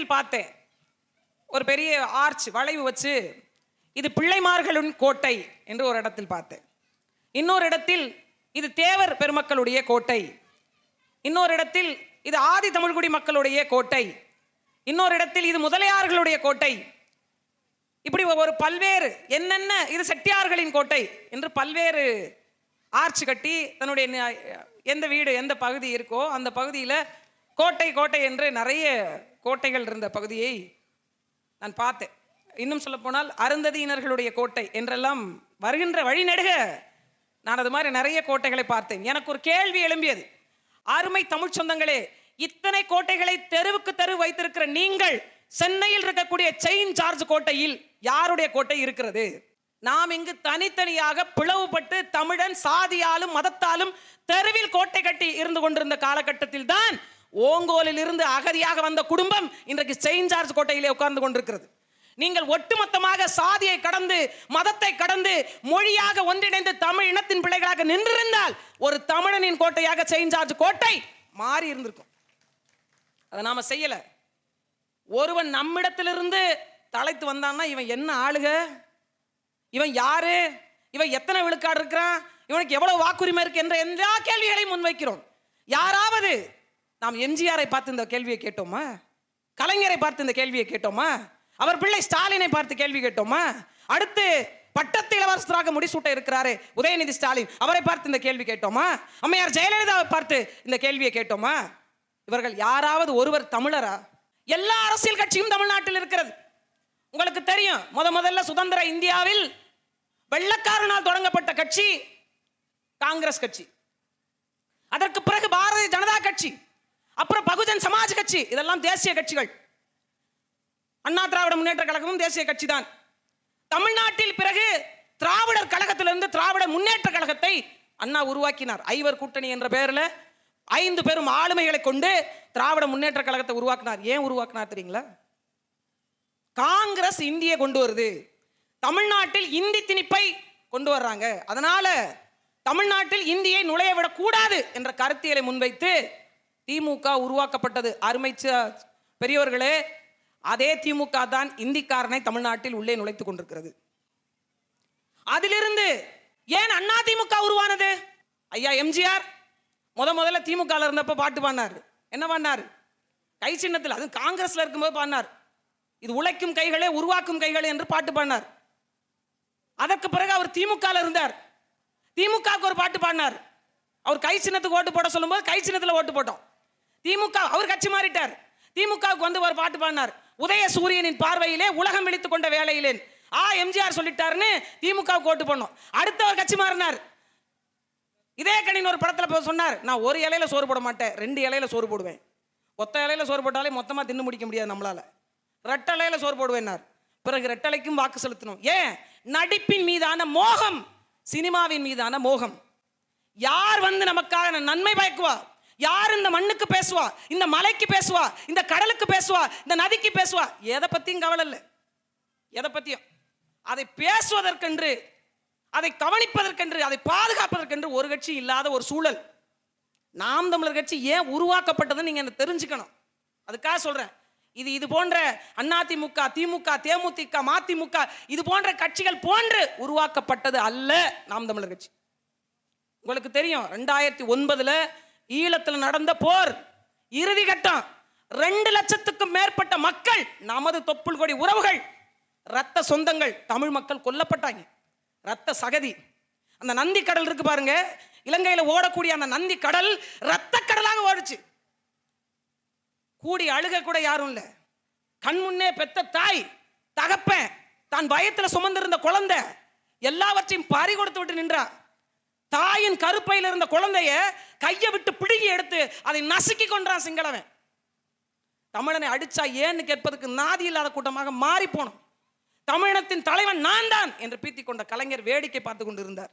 இடத்தில் பார்த்தேன். ஒரு பெரிய ஆர்ச் வளைவு வச்சு இது பிள்ளைமார்களின் கோட்டை என்று ஒரு இடத்தில் பார்த்தேன். இன்னொரு இடத்தில் இது தேவர் பெருமக்களுடைய கோட்டை. இன்னொரு இடத்தில் இது ஆதி தமிழ்குடி மக்களுடைய கோட்டை. இன்னொரு இடத்தில் இது முதலியார்களுடைய கோட்டை. இப்படி ஒரு பல்வேறு என்னென்ன இது செட்டியார்களின் கோட்டை என்று பல்வேறு ஆர்ச் கட்டி தன்னுடைய எந்த வீடு எந்த பகுதி இருக்கோ அந்த பகுதியில் கோட்டை கோட்டை என்று நிறைய கோட்டைகள் இருந்த பகுதியை நான் பார்த்தேன். இன்னும் சொல்லப்போனால் அருந்ததியினர்களுடைய கோட்டை என்றெல்லாம் வருகின்ற வழிநெடுக நான் அது மாதிரி நிறைய கோட்டைகளை பார்த்தேன். எனக்கு ஒரு கேள்வி எழும்பியது. அருமை தமிழ் சொந்தங்களே இத்தனை கோட்டைகளை தெருவுக்கு தெரு வைத்திருக்கிற நீங்கள் சென்னையில் இருக்கக்கூடிய செயின் சார்ஜ் கோட்டையில் யாருடைய கோட்டை இருக்கிறது? நாம் இங்கு தனித்தனியாக பிளவுபட்டு தமிழன் சாதியாலும் மதத்தாலும் தெருவில் கோட்டை கட்டி இருந்து கொண்டிருந்த காலகட்டத்தில் தான் ஓங்கோலில் இருந்து அகதியாக வந்த குடும்பம் இன்றைக்கு செயின்ட் ஜார்ஜ் கோட்டையிலே உட்கார்ந்து கொண்டிருக்கிறது. நீங்கள் ஒட்டுமொத்தமாக சாதியை கடந்து மதத்தை கடந்து மொழியாக ஒன்றிணைந்து தமிழ் இனத்தின் பிள்ளைகளாக நின்றிருந்தால் ஒரு தமிழனின் கோட்டையாக செயின்ட் ஜார்ஜ் கோட்டை மாறி இருந்திருக்கும். அதை நாம செய்யல. ஒருவன் நம்மிடத்திலிருந்து தலைத்து வந்தான்னா இவன் என்ன ஆளுக? இவன் யாரு? இவன் எத்தனை விழுக்காடு இருக்கிறான்? இவனுக்கு எவ்வளவு வாக்குரிமை இருக்கு என்ற எல்லா கேள்விகளையும் முன்வைக்கிறோம். யாராவது நாம் எம்ஜிஆரை பார்த்து இந்த கேள்வியை கேட்டோமா? கலைஞரை பார்த்து இந்த கேள்வியை கேட்டோமா? அவர் பிள்ளை ஸ்டாலினை பார்த்து கேள்வி கேட்டோமா? அடுத்து பட்டத்து இளவரசராக முடிசூட்ட இருக்கிறாரு உதயநிதி ஸ்டாலின் அவரை பார்த்து இந்த கேள்வி கேட்டோமா? அம்மையார் ஜெயலலிதாவை பார்த்து இந்த கேள்வியை கேட்டோமா? இவர்கள் யாராவது ஒருவர் தமிழரா? எல்லா அரசியல் கட்சியும் தமிழ்நாட்டில் இருக்கிறது. உங்களுக்கு தெரியும் முத முதல்ல சுதந்திர இந்தியாவில் வெள்ளக்காரனால் தொடங்கப்பட்ட கட்சி காங்கிரஸ் கட்சி. அதற்கு பிறகு பாரதிய ஜனதா கட்சி. அப்புறம் பகுஜன் சமாஜ் கட்சி. இதெல்லாம் தேசிய கட்சிகள். அண்ணா திராவிட முன்னேற்ற கழகமும் தேசிய கட்சி தான் தமிழ்நாட்டில் பிறகு திராவிடர் கழகத்திலிருந்து திராவிட முன்னேற்ற கழகத்தை அண்ணா உருவாக்கினார். ஐவர் கூட்டணி என்ற பெயரில் ஐந்து பெரும் ஆளுமைகளை கொண்டு திராவிட முன்னேற்ற கழகத்தை உருவாக்கினார். ஏன் உருவாக்கினார் தெரியுங்களா? காங்கிரஸ் இந்தியை கொண்டு வருது. தமிழ்நாட்டில் இந்தி திணிப்பை கொண்டு வர்றாங்க. அதனால தமிழ்நாட்டில் இந்தியை நுழைய விடக்கூடாது என்ற கருத்தியலை முன்வைத்து திமுக உருவாக்கப்பட்டது. அருமை பெரியவர்களே அதே திமுக தான் இந்திக்காரனை தமிழ்நாட்டில் உள்ளே நுழைத்துக் கொண்டிருக்கிறது. அதிலிருந்து ஏன் அண்ணா திமுக உருவானது? ஐயா எம்ஜிஆர் முத முதல்ல திமுக இருந்தப்ப பாட்டு பாடினார். என்ன பாடினார்? கை சின்னத்தில் அது காங்கிரஸ்ல இருக்கும்போது பாடினார். இது உழைக்கும் கைகளே உருவாக்கும் கைகளே என்று பாட்டு பாடினார். அதற்கு பிறகு அவர் திமுக இருந்தார். திமுகவுக்கு ஒரு பாட்டு பாடினார். அவர் கை சின்னத்துக்கு ஓட்டு போட சொல்லும்போது கை சின்னத்தில் ஓட்டு போட்டோம். திமுக அவர் கட்சி மாறிட்டார். திமுகவுக்கு வந்து ஒரு பாட்டு பாடினார். உதய சூரியனின் பார்வையிலே உலகம் விழித்து கொண்ட வேலையிலேன் ஆ எம்ஜிஆர் சொல்லிட்டாருன்னு திமுகவுக்கு ஓட்டு பண்ணோம் அடுத்த ஒரு கட்சி மாறினார். இதே கணின் ஒரு படத்தில் போய் சொன்னார். நான் ஒரு இலையில சோறு போட மாட்டேன். ரெண்டு இலையில சோறு போடுவேன். ஒத்த இலையில சோறு போட்டாலே மொத்தமாக தின்னு முடிக்க முடியாது நம்மளால. ரெட்டலையில சோறு போடுவேன்னார். பிறகு ரெட்டலைக்கும் வாக்கு செலுத்தணும். ஏன்? நடிப்பின் மீதான மோகம் சினிமாவின் மீதான மோகம். யார் வந்து நமக்காக நன்மை பயக்குவா? யார் இந்த மண்ணுக்கு பேசுவா? இந்த மலைக்கு பேசுவா? இந்த கடலுக்கு பேசுவா? இந்த நதிக்கு பேசுவா? எதை பத்தியும் கவலை இல்லை. எதை பத்தியும்? அதை பேசுவதற்கென்று அதை கவனிப்பதற்கென்று அதை பாதுகாப்பதற்கென்று ஒரு கட்சி இல்லாத ஒரு சூழல். நாம் தமிழர் கட்சி ஏன் உருவாக்கப்பட்டதுன்னு நீங்க தெரிஞ்சுக்கணும். அதுக்காக சொல்றேன். இது இது போன்ற அதிமுக திமுக தேமுதிக மதிமுக இது போன்ற கட்சிகள் போன்று உருவாக்கப்பட்டது அல்ல நாம் தமிழர் கட்சி. உங்களுக்கு தெரியும் ரெண்டாயிரத்தி ஒன்பதுல ஈழத்தில் நடந்த போர் இறுதி கட்டம் ரெண்டு லட்சத்துக்கும் மேற்பட்ட மக்கள் நமது தொப்புள் கொடி உறவுகள் ரத்த சொந்தங்கள் தமிழ் மக்கள் கொல்லப்பட்டாங்க. ரத்த சகதி. அந்த நந்தி கடல் இருக்கு பாருங்க இலங்கையில் ஓடக்கூடிய அந்த நந்தி கடல் ரத்த கடலாக ஓடுச்சு. கூடி அழுக கூட யாரும் இல்லை. கண் முன்னே பெத்த தாய் தகப்பன் தான் பயத்தில் சுமந்திருந்த குழந்தை எல்லாவற்றையும் பறி கொடுத்து விட்டு நின்றா. தாயின் கருப்பையில் இருந்த குழந்தைய கையை விட்டு பிடுங்கி எடுத்து அதை நசுக்கி கொண்டான் சிங்களவன். தமிழனை அடிச்சா ஏன்னு கேட்பதற்கு நாதி இல்லாத கூட்டமாக மாறி போனோம். தமிழினத்தின் தலைவன் நான் தான் என்று பீத்தி கொண்ட கலைஞர் வேடிக்கை பார்த்து கொண்டிருந்தார்.